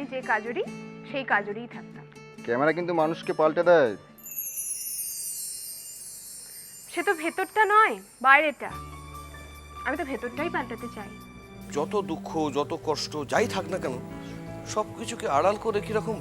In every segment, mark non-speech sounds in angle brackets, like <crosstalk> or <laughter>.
আমি যে কাজরি সেই কাজরেই থাকতাম। ক্যামেরা কিন্তু মানুষকে পাল্টে দেয়। সে তো ভেতরটা নয় বাইরেটা। আমি তো ভেতরটাই পাল্টাতে চাই। যত দুঃখ যত কষ্ট যাই থাক না কেন সব কিছুকে আড়াল করে কীরকম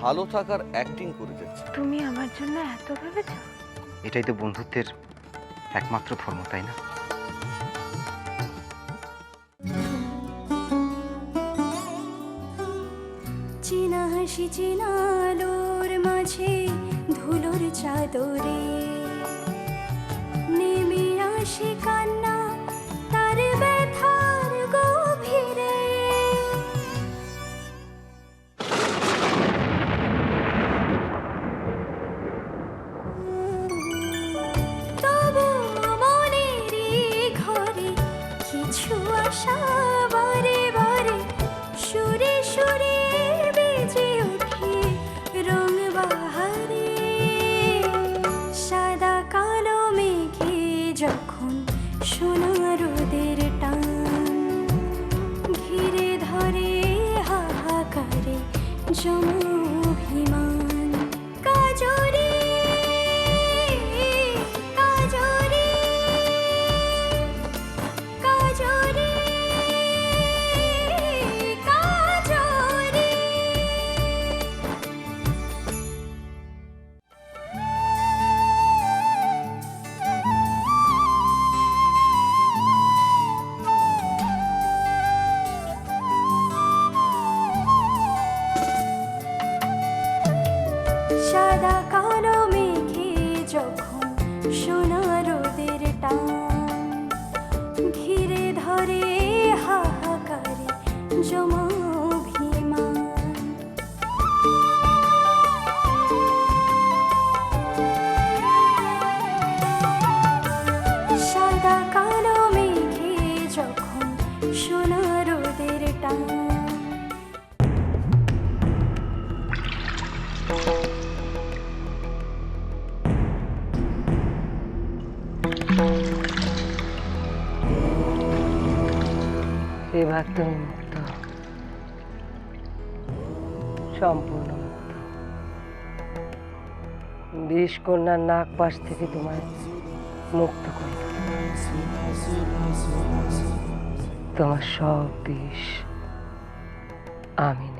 ভালো থাকার অ্যাক্টিং করে যাচ্ছে। তুমি আমার জন্য এত ভেবেছো? এটাই তো বন্ধুত্বের একমাত্র ধর্ম তাই না? হাসি চিনালোর মাঝে ধুলোর চাদরে। নেমে আসে কান্না তুমি মুক্ত সম্পূর্ণ মুক্ত বিষ কন্যার নাক পাশ থেকে তোমায় মুক্ত করে তোমার সব বিষ আমি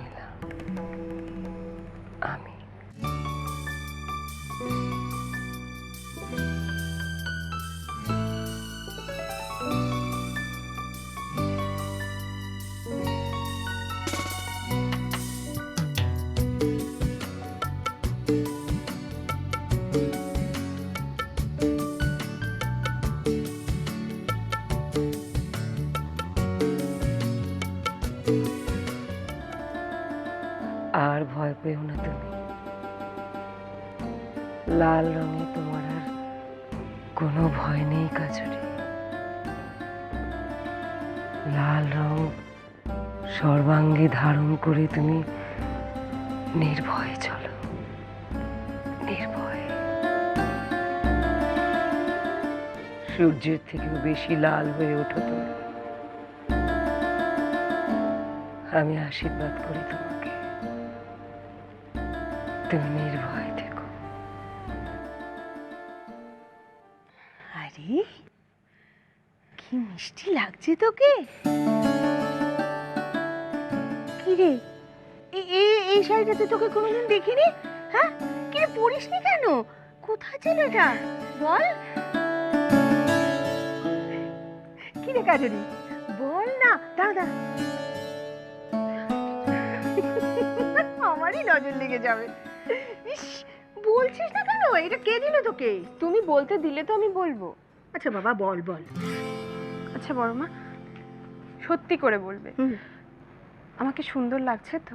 লাল রং সর্বাঙ্গে ধারণ করে তুমি নির্ভয়ে চলো। নির্ভয়ে। সূর্যের থেকেও বেশি লাল হয়ে ওঠো তুমি। আমি আশীর্বাদ করি তোমাকে। তুমি নির্ভয় তোকে? কি রে এ- এ- এই শাড়িটাতে তোকে কোনোদিন দেখিনি? হ্যাঁ? কি রে পরিসনি কেন? কোথায় ছিল এটা? বল। কি রে কাজরি বল না দাঁড়া আমারই নজর লেগে যাবে। ইস বলছিস না কেন? এটা কে দিল তোকে? তুমি বলতে দিলে তো আমি বলব। আচ্ছা বাবা বল বল। আচ্ছা বড় মা সত্যি করে বলবে। আমাকে সুন্দর লাগছে তো?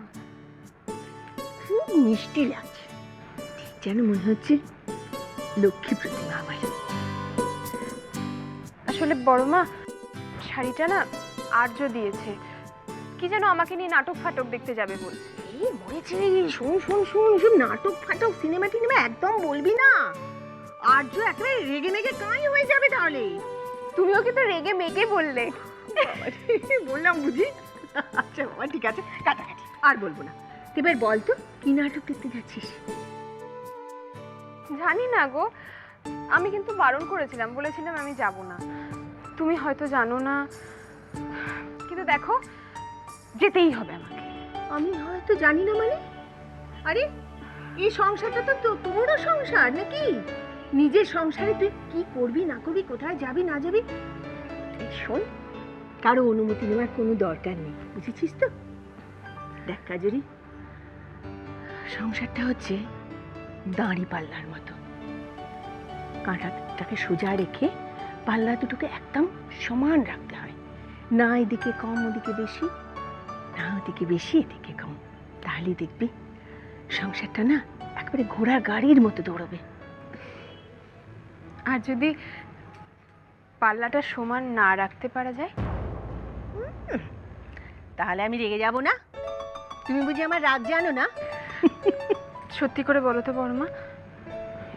খুব মিষ্টি লাগছে। যেন মনে হচ্ছে লক্ষ্মী প্রতিমা আমার। আসলে বড় মা শাড়িটা না আর্য দিয়েছে। কি যেন আমাকে নিয়ে নাটক ফাটক দেখতে যাবে বলছে। এই মরেছে শোন শোন শোন সব নাটক ফাটক সিনেমা টিনেমা একদম বলবি না। আর্য একেবারে রেগে মেগে কাঁই হয়ে যাবে তাহলে। তুমিও কিন্তু রেগে মেগে বললে। <laughs> বললাম বুঝি? আচ্ছা বাবা ঠিক আছে কাটাকাটি আর বলব না। এবার বল তো কি নাটক দেখতে যাচ্ছিস? জানি না গো আমি কিন্তু বারণ করেছিলাম বলেছিলাম আমি যাব না। তুমি হয়তো জানো না কিন্তু দেখো যেতেই হবে আমাকে। আমি হয়তো জানি না মানে? আরে এই সংসারটা তো তো- তোরও সংসার নাকি? নিজের সংসারে তুই কি করবি না করবি কোথায় যাবি না যাবি? শোন কারও অনুমতি নেওয়ার কোনো দরকার নেই, বুঝেছিস তো? দেখ কাজরি, সংসারটা হচ্ছে দাঁড়ি পাল্লার মতো। কাঁটাটাকে সোজা রেখে পাল্লা দুটোকে একদম সমান রাখতে হয়। না এদিকে কম, ওদিকে বেশি, না ওদিকে বেশি, এদিকে কম। তাহলে দেখবি সংসারটা না একবারে ঘোড়া গাড়ির মতো দৌড়বে। আর যদি পাল্লাটা সমান না রাখতে পারা যায়? তাহলে আমি রেগে যাব না? তুমি বুঝি আমার রাগ জানো না? <laughs> সত্যি করে বলো তো বর্মা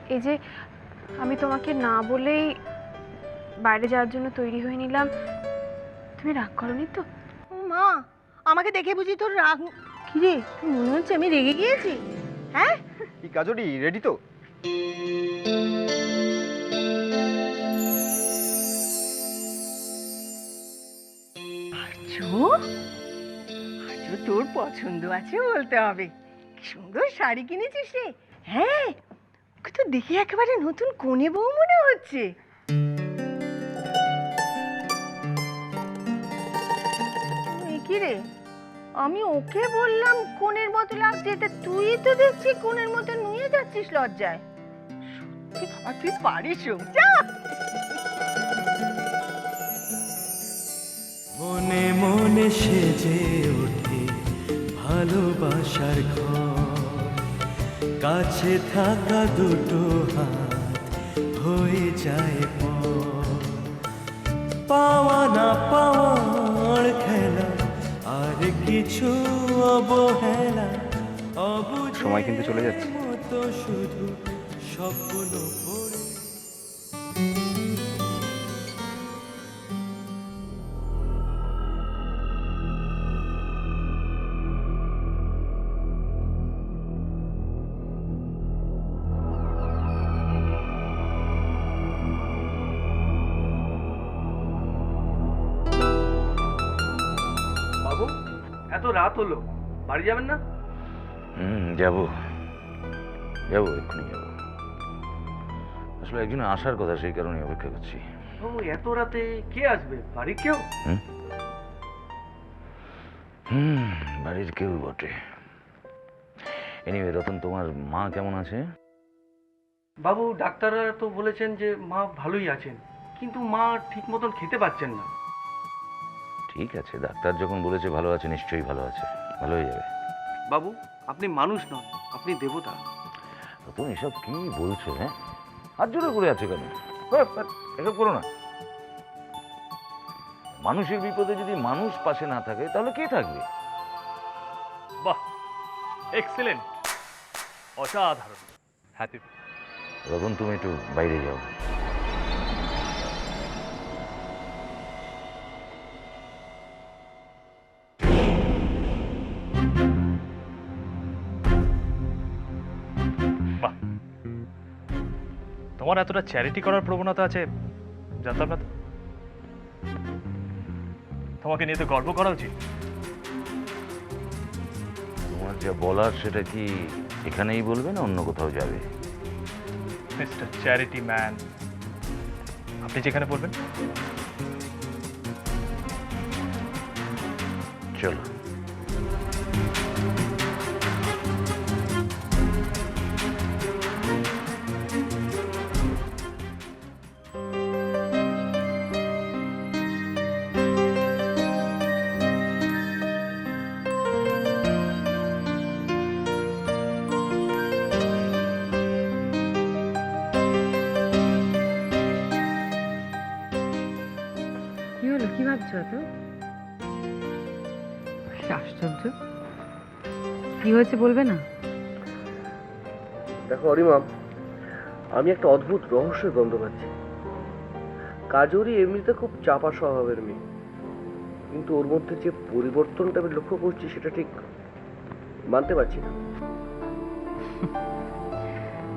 এই যে আমি তোমাকে না বলেই বাইরে যাওয়ার জন্য তৈরি হয়ে নিলাম তুমি রাগ করনি তো? মা আমাকে দেখে বুঝি তোর রাগ কি রে মনে হচ্ছে আমি রেগে গিয়েছি? হ্যাঁ? কি কাজরি রেডি তো? আর্য আর্য তোর পছন্দ আছে বলতে হবে। সুন্দর শাড়ি কিনেছিস রে। হ্যাঁ ওকে তো দেখে একেবারে নতুন কোণে বউ মনে হচ্ছে। কি রে? আমি ওকে বললাম কোণের মতো লাগছে এটা তুই তো দেখছি কোণের মতো নুয়ে যাচ্ছিস লজ্জায়। সত্যি তুই পারিস যা! মনে মনে সেজে ওঠে ভালোবাসার ঘর। কাছে থাকা দুটো হাত হয়ে যায় পাওয়া না পাওয়ার খেলা আর কিছু অবহেলা অবুঝে সময় কিন্তু চলে যাচ্ছে। মতো শুধু স্বপ্ন এত রাত হলো বাড়ি যাবেন না? হুম যাব। যাব এক্ষুনি যাব। আসলে একজন আসার কথা সেই কারণে অপেক্ষা করছি। বাবু এত রাতে কে আসবে? বাড়ির কেউ? হুম। বাড়ির কেউ বটে। এনিওয়ে রতন তোমার মা কেমন আছে? বাবু ডাক্তাররা তো বলেছেন যে মা ভালোই আছেন কিন্তু মা ঠিক মতন খেতে পাচ্ছেন না। ঠিক আছে ডাক্তার যখন বলেছে ভালো আছে নিশ্চয়ই ভালো আছে। ভালো হয়ে যাবে। বাবু আপনি মানুষ নন আপনি দেবতা। তুমি এসব কি বলছো হ্যাঁ? হাত জোরে করে আছে কেন? হ্যাঁ, হ্যাঁ, এসব করো না। মানুষের বিপদে যদি মানুষ পাশে না থাকে তাহলে কে থাকবে? বাহ এক্সেলেন্ট অসাধারণ। হ্যাপি রতন তুমি একটু বাইরে যাও। তোমার এতটা চ্যারিটি করার প্রবণতা আছে জানতাম না তোমাকে নিয়ে তো গর্ব করা উচিত। তোমার যা বলার সেটা কি এখানেই বলবে না অন্য কোথাও যাবে? মিস্টার চ্যারিটি ম্যান আপনি যেখানে বলবেন। চলো। আশ্চর্য কি হয়েছে বলবে না? দেখো অরিমা আমি একটা অদ্ভুত রহস্যের গন্ধ পাচ্ছি। কাজরি এমনিতে খুব চাপা স্বভাবের মেয়ে। কিন্তু ওর মধ্যে যে পরিবর্তনটা আমি লক্ষ্য করছি সেটা ঠিক মানতে পারছি না।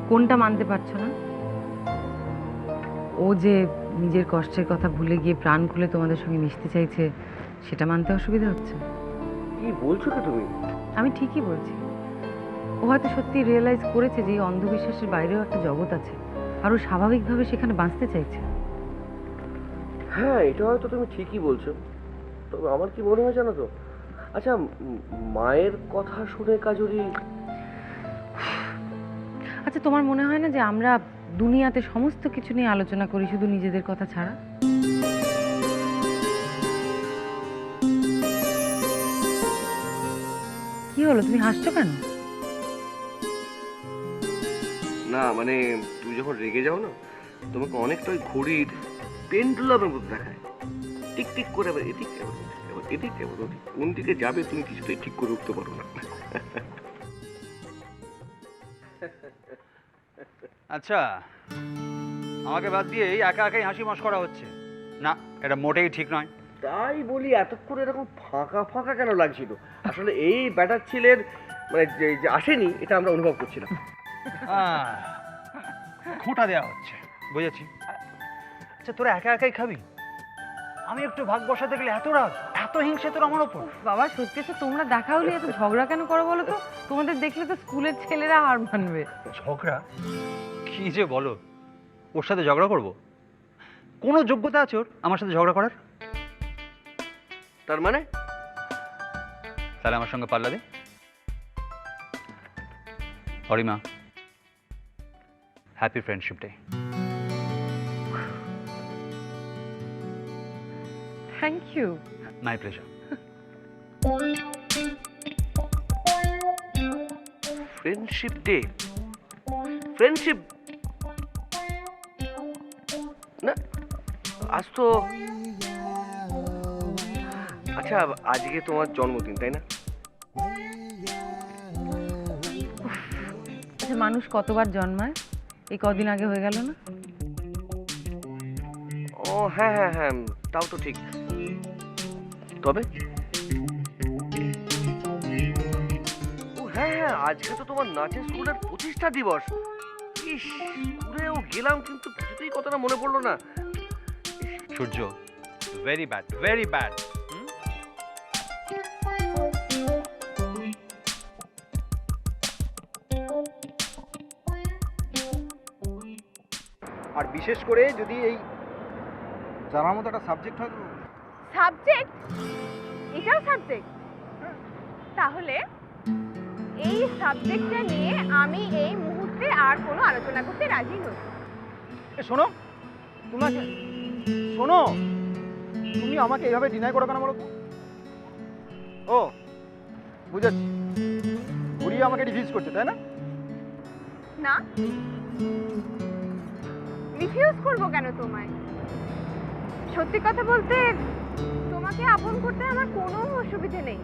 কোনটা মানতে পারছ না? ও যে নিজের কষ্টের কথা ভুলে গিয়ে প্রাণ খুলে তোমাদের সঙ্গে মিশতে চাইছে সেটা মানতে অসুবিধা হচ্ছে? কি বলছো কি তুমি? আমি ঠিকই বলছি। ও হয়তো সত্যি রিয়েলাইজ করেছে যে এই অন্ধবিশ্বাসের বাইরেও একটা জগৎ আছে আর ও স্বাভাবিকভাবে সেখানে বাঁচতে চাইছে। হ্যাঁ এটা হয়তো তুমি ঠিকই বলছো। তবে আমার কি মনে হয় জানো তো? আচ্ছা মায়ের কথা শুনে কাজরি আচ্ছা তোমার মনে হয় না যে আমরা দুনিয়াতে সমস্ত কিছু নিয়ে আলোচনা করি শুধু নিজেদের কথা ছাড়া? হলো? তুমি হাসছো কেন? না মানে তুই যখন রেগে যাও না তোমাকে অনেকটা ওই ঘড়ির পেন্ডুলামের মতো দেখায়। টিক টিক করে আবার এদিক আবার এদিক আবার ওদিক। কোন দিকে যাবে তুমি কিছুতেই ঠিক করে উঠতে পারো না। আচ্ছা আমাকে বাদ দিয়ে এই একা একাই হাসি মস্করা হচ্ছে। না এটা মোটেই ঠিক নয়। তাই বলি এতক্ষণ এরকম ফাঁকা ফাঁকা কেন লাগছিল? আসলে এই ব্যাটার ছেলের মানে যে যে আসেনি এটা আমরা অনুভব করছিলাম। আহ, খোঁটা দেওয়া হচ্ছে। বুঝেছি। আচ্ছা তোরা একা একাই খাবি? আমি একটু ভাগ বসাতে গেলে এত রাগ এত হিংসে তোর আমার ওপর। বাবা সত্যি তো তোমরা দেখা হলে এত ঝগড়া কেন করো বলো তো? তোমাদের দেখলে তো স্কুলের ছেলেরা হার মানবে। ঝগড়া? কি যে বলো? ওর সাথে ঝগড়া করব? কোনো যোগ্যতা আছে ওর আমার সাথে ঝগড়া করার? তার মানে? তাহলে আমার সঙ্গে পাল্লা দে। Arima happy friendship day thank you my pleasure friendship day friendship না আজ তো আচ্ছা আজকে তোমার জন্মদিন তাই না? আচ্ছা মানুষ কতবার জন্মায়? এই কদিন আগে হয়ে গেল না? ও হ্যাঁ হ্যাঁ হ্যাঁ তাও তো ঠিক। তবে? ও হ্যাঁ হ্যাঁ আজকে তো তোমার নাচের স্কুলের প্রতিষ্ঠা দিবস। ইস স্কুলেও গেলাম কিন্তু কিছুতেই কথাটা মনে পড়ল না। Surya very bad very bad বিশেষ করে যদি এই জানার মতো একটা সাবজেক্ট হয় সাবজেক্ট এটাও সাবজেক্ট তাহলে এই সাবজেক্টটা নিয়ে আমি এই মুহূর্তে আর কোনো আলোচনা করতে রাজি নই। এ, শোনো। তোমাকে শোনো। তুমি আমাকে এইভাবে ডিনাই করো কেন বলো তো? ও বুঝেছি। ঘুরিয়ে আমাকে রিভিউজ করছে তাই না? না। রিফিউজ করব কেন তোমায়? সত্যি কথা বলতে তোমাকে আপন করতে আমার কোনো অসুবিধে নেই।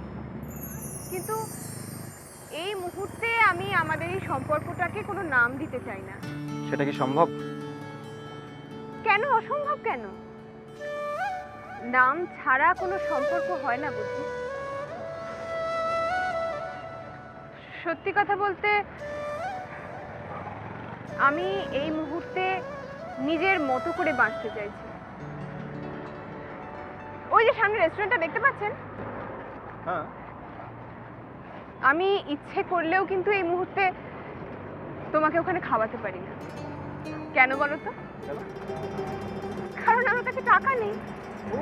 কিন্তু এই মুহূর্তে আমি আমাদের এই সম্পর্কটাকে কোনো নাম দিতে চাই না। সেটা কি সম্ভব? কেন? অসম্ভব কেন? নাম ছাড়া কোনো সম্পর্ক হয় না বুঝি? সত্যি কথা বলতে আমি এই মুহূর্তে নিজের মতো করে বাঁচতে চাইছি। ওই যে সামনে রেস্টুরেন্টটা দেখতে পাচ্ছেন? হ্যাঁ। আমি ইচ্ছে করলেও কিন্তু এই মুহূর্তে তোমাকে ওখানে খাওয়াতে পারি না। কেন বলো তো? কারণ আমার কাছে টাকা নেই। ও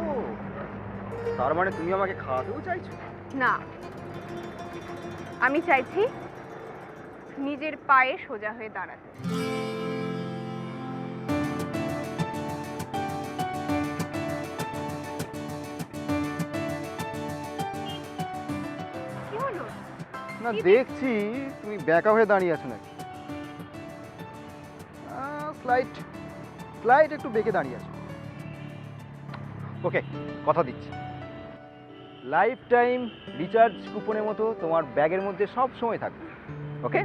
তার মানে তুমি আমাকে খাওয়াতেও চাইছো? না। আমি চাইছি নিজের পায়ে সোজা হয়ে দাঁড়াতে। না দেখছি তুমি ব্যাকা হয়ে দাঁড়িয়ে আছো নাকি? ফ্লাইট ফ্লাইট একটু বেঁকে দাঁড়িয়ে আছো। ওকে কথা দিচ্ছি। লাইফ টাইম রিচার্জ কুপনের মতো তোমার ব্যাগের মধ্যে সব সময় থাকবে। ওকে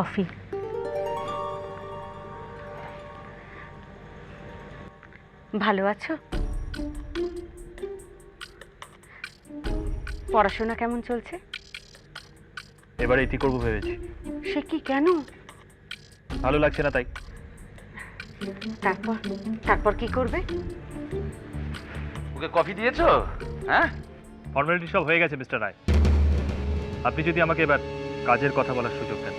কফি ভালো আছো? পড়াশোনা কেমন চলছে? এবারে ইতি করব ভেবেছি। সে কি কেন? ভালো লাগছে না তাই। তারপর? তারপর কি করবে? ওকে কফি দিয়েছ? হ্যাঁ? ফর্মালিটি সব হয়ে গেছে মিস্টার রায়। আপনি যদি আমাকে এবার কাজের কথা বলার সুযোগ দেন।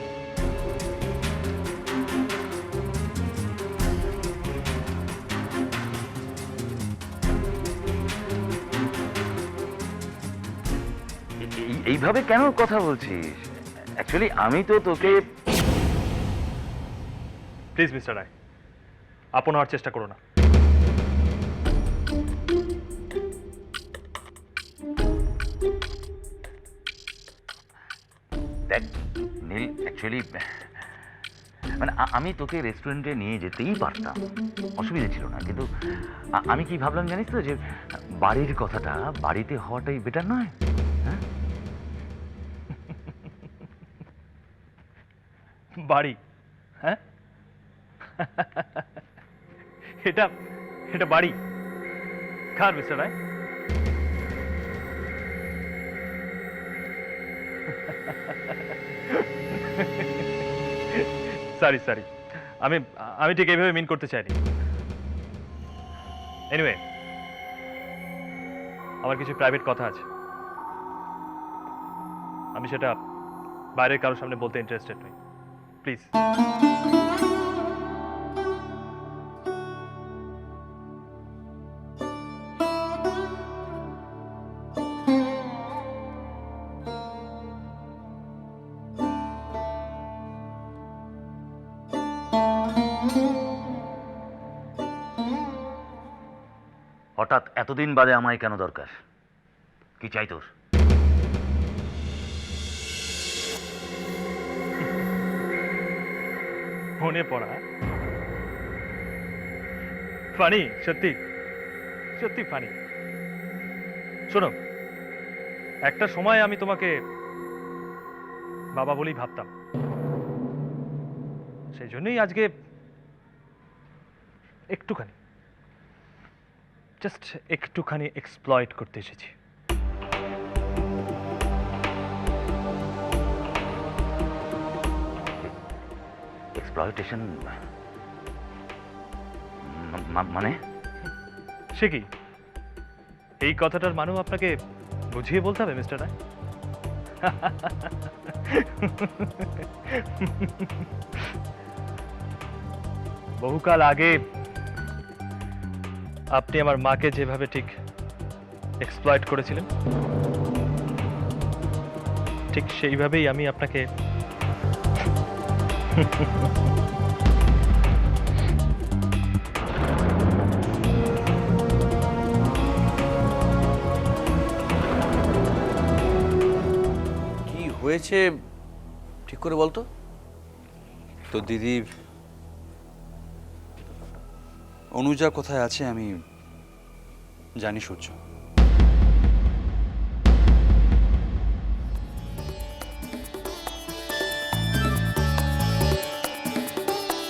এইভাবে কেন কথা বলছিস? অ্যাকচুয়ালি আমি তো তোকে প্লিজ মিস্টার রায় আপন হওয়ার চেষ্টা করো না। দেখ নীল অ্যাকচুয়ালি মানে আমি তোকে রেস্টুরেন্টে নিয়ে যেতেই পারতাম। অসুবিধা ছিল না কিন্তু আমি কি ভাবলাম জানিস তো যে বাড়ির কথাটা বাড়িতে হওয়াটাই বেটার নয়? বাড়ি হ্যাঁ? এটা এটা বাড়ি। কার মিস্টার রায়। সরি সরি আমি আমি ঠিক এইভাবে মিন করতে চাইনি। এনিওয়ে আমার কিছু প্রাইভেট কথা আছে। আমি সেটা বাইরের কারোর সামনে বলতে ইন্টারেস্টেড নই। প্লিজ। হঠাৎ এতদিন বাদে আমায় কেন দরকার? কি চাই তোর? মনে পড়া। ফানি, সত্যি। সত্যি ফানি। শোনো, একটা সময় আমি তোমাকে বাবা বলেই ভাবতাম। সেই জন্যই আজকে একটুখানি জাস্ট একটুখানি এক্সপ্লয়েট করতে এসেছি। এক্সপ্লয়টেশন মানে? সে কি? এই কথাটার মানেও আপনাকে বুঝিয়ে বলতে হবে, মিস্টার রায়? বহুকাল আগে আপনি আমার মাকে যেভাবে ঠিক এক্সপ্লয়েট করেছিলেন, ঠিক সেইভাবেই আমি আপনাকে কি হয়েছে? ঠিক করে বলতো। তো দিদি অনুজা কোথায় আছে আমি জানি সূর্য।